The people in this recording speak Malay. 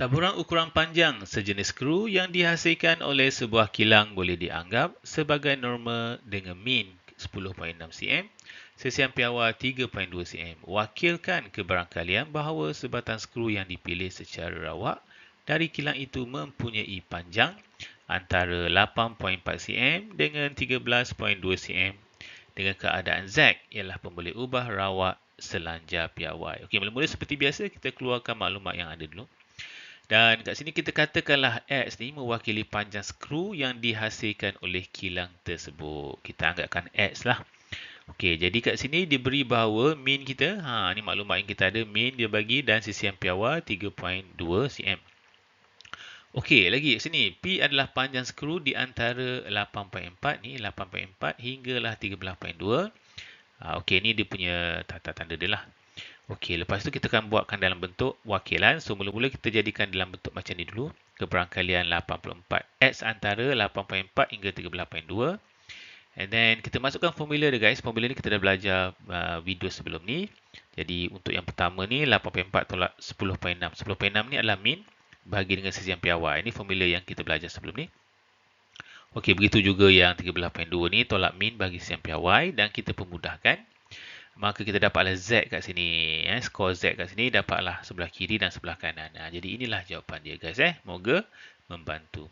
Taburan ukuran panjang sejenis skru yang dihasilkan oleh sebuah kilang boleh dianggap sebagai norma dengan min 10.6 cm, sesian piawai 3.2 cm. Wakilkan kebarangkalian bahawa sebatan skru yang dipilih secara rawak dari kilang itu mempunyai panjang antara 8.4 cm dengan 13.2 cm dengan keadaan Z ialah pemboleh ubah rawak selanjar piawai. Okey, mula-mula seperti biasa kita keluarkan maklumat yang ada dulu. Dan kat sini kita katakanlah X ni mewakili panjang skru yang dihasilkan oleh kilang tersebut. Kita anggapkan X lah. Okey, jadi kat sini diberi bahawa min kita, ha ni maklumat yang kita ada, min dia bagi dan sisian piawai 3.2 cm. Okey, lagi kat sini, P adalah panjang skru di antara 8.4 ni, 8.4 hinggalah 13.2. Ha, Okey, ni dia punya tanda-tanda dia lah. Okey, lepas tu kita akan buatkan dalam bentuk wakilan. So, mula-mula kita jadikan dalam bentuk macam ni dulu. Keberangkalian 84. X antara 8.4 hingga 13.2. And then, kita masukkan formula dia guys. Formula ni kita dah belajar uh, video sebelum ni. Jadi, untuk yang pertama ni, 8.4 tolak 10.6. 10.6 ni adalah min bagi dengan sisi yang piawai. Ini formula yang kita belajar sebelum ni. Okey, begitu juga yang 13.2 ni tolak min bagi sisi yang piawai. Dan kita pemudahkan maka kita dapatlah Z kat sini. Eh. Skor Z kat sini dapatlah sebelah kiri dan sebelah kanan. Ha, jadi inilah jawapan dia guys. Eh. Moga membantu.